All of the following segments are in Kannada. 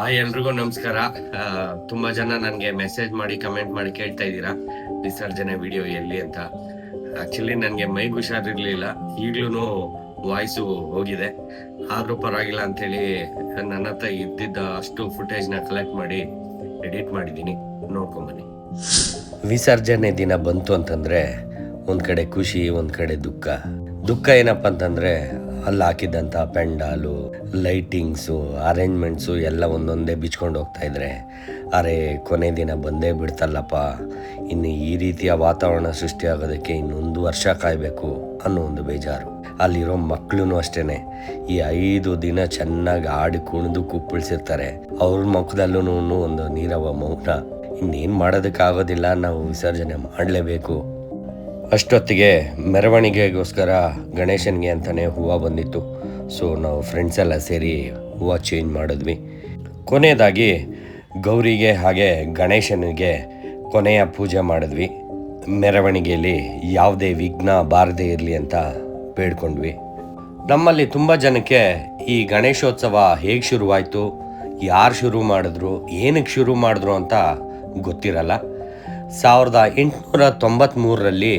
ಹಾಯ್ ಎಲ್ರಿಗೂ ನಮಸ್ಕಾರ. ತುಂಬಾ ಜನ ನನಗೆ ಮೆಸೇಜ್ ಮಾಡಿ ಕಮೆಂಟ್ ಮಾಡಿ ಕೇಳ್ತಾ ಇದ್ದೀರಾ? ವಿಸರ್ಜನೆ ವಿಡಿಯೋ ಎಲ್ಲಿ ಅಂತ. ಆಕ್ಚುಲಿ ನನಗೆ ಮೈಗೆ ಹುಷಾರಿರ್ಲಿಲ್ಲ. ಈಗ್ಲೂ ವಾಯ್ಸು ಹೋಗಿದೆ. ಆದ್ರೂ ಪರವಾಗಿಲ್ಲ ಅಂತೇಳಿ ನನ್ನ ಹತ್ರ ಇದ್ದಿದ್ದ ಅಷ್ಟು ಫುಟೇಜ್ನ ಕಲೆಕ್ಟ್ ಮಾಡಿ ಎಡಿಟ್ ಮಾಡಿದ್ದೀನಿ. ನೋಡ್ಕೊಂಬನ್ನಿ ವಿಸರ್ಜನೆ ದಿನ ಬಂತು ಅಂತಂದ್ರೆ ಒಂದು ಕಡೆ ಖುಷಿ, ಒಂದು ಕಡೆ ದುಃಖ. ದುಃಖ ಏನಪ್ಪ ಅಂತಂದ್ರೆ ಅಲ್ಲಿ ಹಾಕಿದ್ದಂಥ ಪೆಂಡಾಲು, ಲೈಟಿಂಗ್ಸು, ಅರೇಂಜ್ಮೆಂಟ್ಸು ಎಲ್ಲ ಒಂದೊಂದೇ ಬಿಚ್ಕೊಂಡು ಹೋಗ್ತಾ ಇದ್ರೆ, ಅರೆ ಕೊನೆ ದಿನ ಬಂದೇ ಬಿಡ್ತಲ್ಲಪ್ಪ. ಇನ್ನು ಈ ರೀತಿಯ ವಾತಾವರಣ ಸೃಷ್ಟಿಯಾಗೋದಕ್ಕೆ ಇನ್ನೊಂದು ವರ್ಷ ಕಾಯಬೇಕು ಅನ್ನೋ ಒಂದು ಬೇಜಾರು. ಅಲ್ಲಿರೋ ಮಕ್ಕಳು ಅಷ್ಟೇ ಈ ಐದು ದಿನ ಚೆನ್ನಾಗಿ ಆಡಿ ಕುಣಿದು ಕುಪ್ಪಳಿಸಿರ್ತಾರೆ. ಅವ್ರ ಮುಖದಲ್ಲೂ ಒಂದು ನೀರವ ಮೌನ. ಇನ್ನೇನು ಮಾಡೋದಕ್ಕಾಗೋದಿಲ್ಲ, ನಾವು ವಿಸರ್ಜನೆ ಮಾಡಲೇಬೇಕು. ಅಷ್ಟೊತ್ತಿಗೆ ಮೆರವಣಿಗೆಗೋಸ್ಕರ ಗಣೇಶನಿಗೆ ಅಂತಲೇ ಹೂವು ಬಂದಿತ್ತು. ಸೊ ನಾವು ಫ್ರೆಂಡ್ಸ್ ಎಲ್ಲ ಸೇರಿ ಹೂವು ಚೇಂಜ್ ಮಾಡಿದ್ವಿ. ಕೊನೆಯದಾಗಿ ಗೌರಿಗೆ ಹಾಗೆ ಗಣೇಶನಿಗೆ ಕೊನೆಯ ಪೂಜೆ ಮಾಡಿದ್ವಿ. ಮೆರವಣಿಗೆಯಲ್ಲಿ ಯಾವುದೇ ವಿಘ್ನ ಬಾರದೇ ಇರಲಿ ಅಂತ ಬೇಡ್ಕೊಂಡ್ವಿ. ನಮ್ಮಲ್ಲಿ ತುಂಬ ಜನಕ್ಕೆ ಈ ಗಣೇಶೋತ್ಸವ ಹೇಗೆ ಶುರುವಾಯಿತು, ಯಾರು ಶುರು ಮಾಡಿದ್ರು, ಏನಕ್ಕೆ ಶುರು ಮಾಡಿದ್ರು ಅಂತ ಗೊತ್ತಿರಲ್ಲ. ಸಾವಿರದ ಎಂಟುನೂರ ತೊಂಬತ್ತ್ಮೂರರಲ್ಲಿ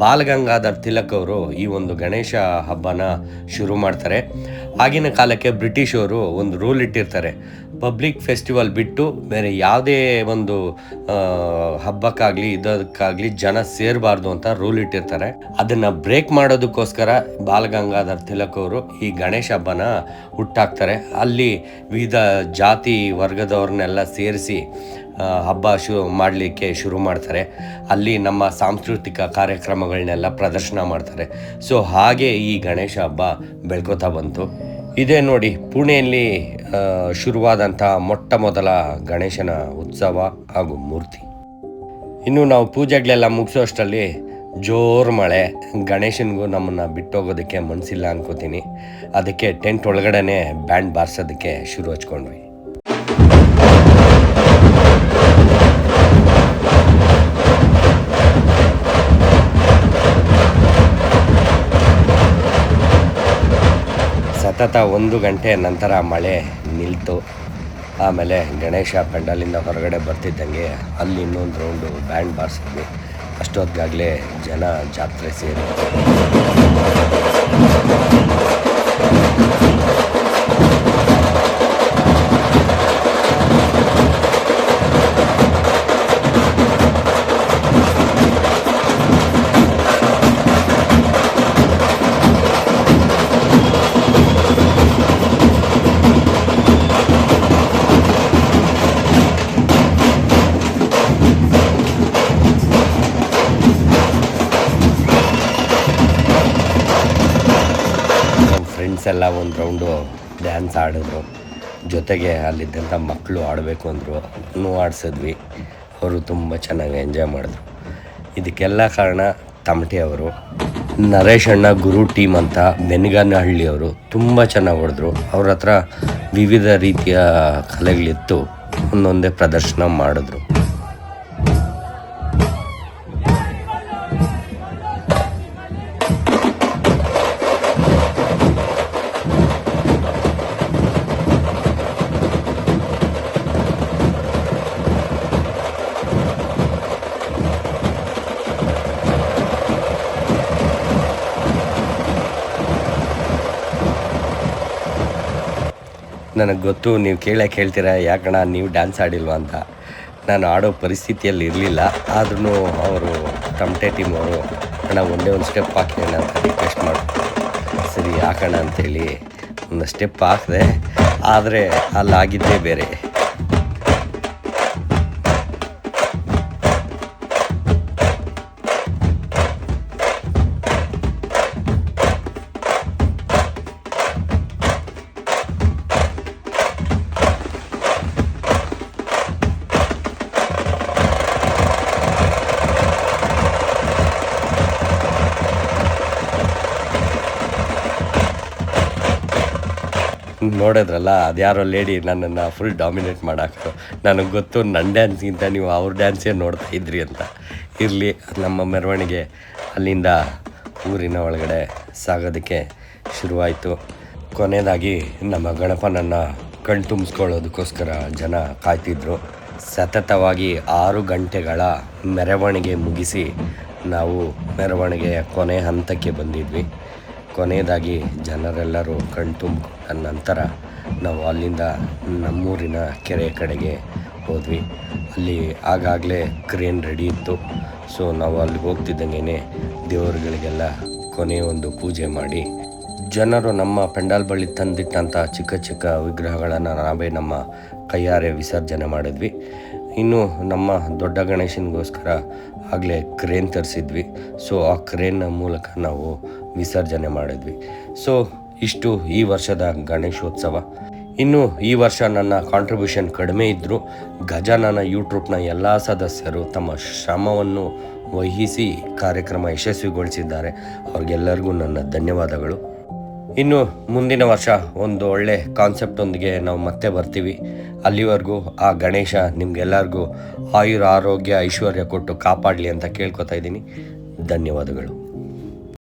ಬಾಲಗಂಗಾಧರ್ ತಿಲಕ್ ಅವರು ಈ ಒಂದು ಗಣೇಶ ಹಬ್ಬನ ಶುರು ಮಾಡ್ತಾರೆ. ಆಗಿನ ಕಾಲಕ್ಕೆ ಬ್ರಿಟಿಷರು ಒಂದು ರೂಲ್ ಇಟ್ಟಿರ್ತಾರೆ. ಪಬ್ಲಿಕ್ ಫೆಸ್ಟಿವಲ್ ಬಿಟ್ಟು ಬೇರೆ ಯಾವುದೇ ಒಂದು ಹಬ್ಬಕ್ಕಾಗಲಿ, ಇದಕ್ಕಾಗಲಿ ಜನ ಸೇರಬಾರ್ದು ಅಂತ ರೂಲ್ ಇಟ್ಟಿರ್ತಾರೆ. ಅದನ್ನು ಬ್ರೇಕ್ ಮಾಡೋದಕ್ಕೋಸ್ಕರ ಬಾಲಗಂಗಾಧರ್ ತಿಲಕ್ ಅವರು ಈ ಗಣೇಶ ಹಬ್ಬನ ಹುಟ್ಟಾಕ್ತಾರೆ. ಅಲ್ಲಿ ವಿವಿಧ ಜಾತಿ ವರ್ಗದವ್ರನ್ನೆಲ್ಲ ಸೇರಿಸಿ ಹಬ್ಬ ಶು ಮಾಡಲಿಕ್ಕೆ ಶುರು ಮಾಡ್ತಾರೆ. ಅಲ್ಲಿ ನಮ್ಮ ಸಾಂಸ್ಕೃತಿಕ ಕಾರ್ಯಕ್ರಮಗಳನ್ನೆಲ್ಲ ಪ್ರದರ್ಶನ ಮಾಡ್ತಾರೆ. ಸೊ, ಹಾಗೆ ಈ ಗಣೇಶ ಹಬ್ಬ ಬೆಳ್ಕೋತಾ ಬಂತು. ಇದೇ ನೋಡಿ, ಪುಣೆಯಲ್ಲಿ ಶುರುವಾದಂಥ ಮೊಟ್ಟ ಮೊದಲ ಗಣೇಶನ ಉತ್ಸವ ಹಾಗೂ ಮೂರ್ತಿ. ಇನ್ನು ನಾವು ಪೂಜೆಗಳೆಲ್ಲ ಮುಗಿಸೋ ಅಷ್ಟರಲ್ಲಿ ಜೋರು ಮಳೆ. ಗಣೇಶನಿಗೂ ನಮ್ಮನ್ನು ಬಿಟ್ಟೋಗೋದಕ್ಕೆ ಮನಸ್ಸಿಲ್ಲ ಅನ್ಕೋತೀನಿ. ಅದಕ್ಕೆ ಟೆಂಟ್ ಒಳಗಡೆ ಬ್ಯಾಂಡ್ ಬಾರಿಸೋದಕ್ಕೆ ಶುರು ಹಚ್ಕೊಂಡ್ವಿ. ಸತತ ಒಂದು ಗಂಟೆ ನಂತರ ಮಳೆ ನಿಲ್ತು. ಆಮೇಲೆ ಗಣೇಶ ಪೆಂಡಲಿಂದ ಹೊರಗಡೆ ಬರ್ತಿದ್ದಂಗೆ ಅಲ್ಲಿ ಇನ್ನೊಂದು ರೌಂಡು ಬ್ಯಾಂಡ್ ಬಾರಿಸಿದ್ವಿ. ಅಷ್ಟೊತ್ತಿಗಾಗಲೇ ಜನ ಜಾತ್ರೆ ಸೇರಿ ಎಲ್ಲ ಒಂದು ರೌಂಡು ಡ್ಯಾನ್ಸ್ ಆಡಿದ್ರು. ಜೊತೆಗೆ ಅಲ್ಲಿದ್ದಂಥ ಮಕ್ಕಳು ಆಡಬೇಕು ಅಂದರು. ಇನ್ನೂ ಆಡಿಸಿದ್ವಿ. ಅವರು ತುಂಬ ಚೆನ್ನಾಗಿ ಎಂಜಾಯ್ ಮಾಡಿದ್ರು. ಇದಕ್ಕೆಲ್ಲ ಕಾರಣ ತಮಟೆ ಅವರು, ನರೇಶ್ ಅಣ್ಣ ಗುರು ಟೀಮ್ ಅಂತ ಬೆನ್ಗಾನಹಳ್ಳಿಯವರು ತುಂಬ ಚೆನ್ನಾಗಿ ಹೊಡೆದ್ರು. ಅವ್ರ ಹತ್ರ ವಿವಿಧ ರೀತಿಯ ಕಲೆಗಳಿತ್ತು. ಒಂದೊಂದೇ ಪ್ರದರ್ಶನ ಮಾಡಿದ್ರು. ನನಗೆ ಗೊತ್ತು, ನೀವು ಕೇಳಕ್ಕೆ ಹೇಳ್ತೀರಾ? ಯಾಕಣ ನೀವು ಡ್ಯಾನ್ಸ್ ಆಡಿಲ್ವಾ ಅಂತ. ನಾನು ಆಡೋ ಪರಿಸ್ಥಿತಿಯಲ್ಲಿ ಇರಲಿಲ್ಲ. ಆದ್ರೂ ಅವರು ತಮಟೆ ಟೀಮ್ ಅವರು, ಅಣ್ಣ, ಒಂದೇ ಒಂದು ಸ್ಟೆಪ್ ಹಾಕಿ ಅಣ್ಣ ಅಂತ ರಿಕ್ವೆಸ್ಟ್ ಮಾಡಿ, ಸರಿ, ಹಾಕೋಣ ಅಂತೇಳಿ ಒಂದು ಸ್ಟೆಪ್ ಹಾಕಿದೆ, ಆದರೆ ಅಲ್ಲಿ ಆಗಿದ್ದೇ ಬೇರೆ ನೋಡಿದ್ರಲ್ಲ ಅದ್ಯಾರೋ ಲೇಡಿ ನನ್ನನ್ನು ಫುಲ್ ಡಾಮಿನೇಟ್ ಮಾಡಾಕ್ತು. ನನಗೆ ಗೊತ್ತು ನನ್ನ ಡ್ಯಾನ್ಸ್ಗಿಂತ ನೀವು ಅವ್ರ ಡ್ಯಾನ್ಸೇ ನೋಡ್ತಾ ಇದ್ರಿ ಅಂತ. ಇರಲಿ, ನಮ್ಮ ಮೆರವಣಿಗೆ ಅಲ್ಲಿಂದ ಊರಿನ ಒಳಗಡೆ ಸಾಗೋದಕ್ಕೆ ಶುರುವಾಯಿತು. ಕೊನೆಯದಾಗಿ ನಮ್ಮ ಗಣಪನನ್ನು ಕಣ್ ತುಂಬಿಸ್ಕೊಳ್ಳೋದಕ್ಕೋಸ್ಕರ ಜನ ಕಾಯ್ತಿದ್ರು. ಸತತವಾಗಿ ಆರು ಗಂಟೆಗಳ ಮೆರವಣಿಗೆ ಮುಗಿಸಿ ನಾವು ಮೆರವಣಿಗೆಯ ಕೊನೆ ಹಂತಕ್ಕೆ ಬಂದಿದ್ವಿ. ಕೊನೆಯದಾಗಿ ಜನರೆಲ್ಲರೂ ಕಣ್ತುಂಬ. ನಂತರ ನಾವು ಅಲ್ಲಿಂದ ನಮ್ಮೂರಿನ ಕೆರೆ ಕಡೆಗೆ ಹೋದ್ವಿ. ಅಲ್ಲಿ ಆಗಾಗಲೇ ಕ್ರೇನ್ ರೆಡಿ ಇತ್ತು. ಸೊ ನಾವು ಅಲ್ಲಿಗೆ ಹೋಗ್ತಿದ್ದಂಗೆ ದೇವರುಗಳಿಗೆಲ್ಲ ಕೊನೆಯ ಒಂದು ಪೂಜೆ ಮಾಡಿ. ಜನರು ನಮ್ಮ ಪೆಂಡಾಲ್ ಬಳಿ ತಂದಿಟ್ಟಂಥ ಚಿಕ್ಕ ಚಿಕ್ಕ ವಿಗ್ರಹಗಳನ್ನು ನಾವೇ ನಮ್ಮ ಕೈಯಾರೆ ವಿಸರ್ಜನೆ ಮಾಡಿದ್ವಿ. ಇನ್ನು ನಮ್ಮ ದೊಡ್ಡ ಗಣೇಶನಿಗೋಸ್ಕರ ಆಗಲೇ ಕ್ರೇನ್ ತರಿಸಿದ್ವಿ. ಸೊ, ಆ ಕ್ರೇನ್ನ ಮೂಲಕ ನಾವು ವಿಸರ್ಜನೆ ಮಾಡಿದ್ವಿ. ಸೊ, ಇಷ್ಟು ಈ ವರ್ಷದ ಗಣೇಶೋತ್ಸವ. ಇನ್ನು ಈ ವರ್ಷ ನನ್ನ ಕಾಂಟ್ರಿಬ್ಯೂಷನ್ ಕಡಿಮೆ ಇದ್ದರೂ ಗಜಾನನ ಯೂಟ್ಯೂಬ್ನ ಎಲ್ಲ ಸದಸ್ಯರು ತಮ್ಮ ಶ್ರಮವನ್ನು ವಹಿಸಿ ಕಾರ್ಯಕ್ರಮ ಯಶಸ್ವಿಗೊಳಿಸಿದ್ದಾರೆ. ಅವ್ರಿಗೆಲ್ಲರಿಗೂ ನನ್ನ ಧನ್ಯವಾದಗಳು. ಇನ್ನು ಮುಂದಿನ ವರ್ಷ ಒಂದು ಒಳ್ಳೆ ಕಾನ್ಸೆಪ್ಟೊಂದಿಗೆ ನಾವು ಮತ್ತೆ ಬರ್ತೀವಿ. ಅಲ್ಲಿವರೆಗೂ ಆ ಗಣೇಶ ನಿಮ್ಗೆಲ್ಲರಿಗೂ ಆಯುರ ಆರೋಗ್ಯ ಐಶ್ವರ್ಯ ಕೊಟ್ಟು ಕಾಪಾಡಲಿ ಅಂತ ಕೇಳ್ಕೊತಾ ಇದ್ದೀನಿ. ಧನ್ಯವಾದಗಳು.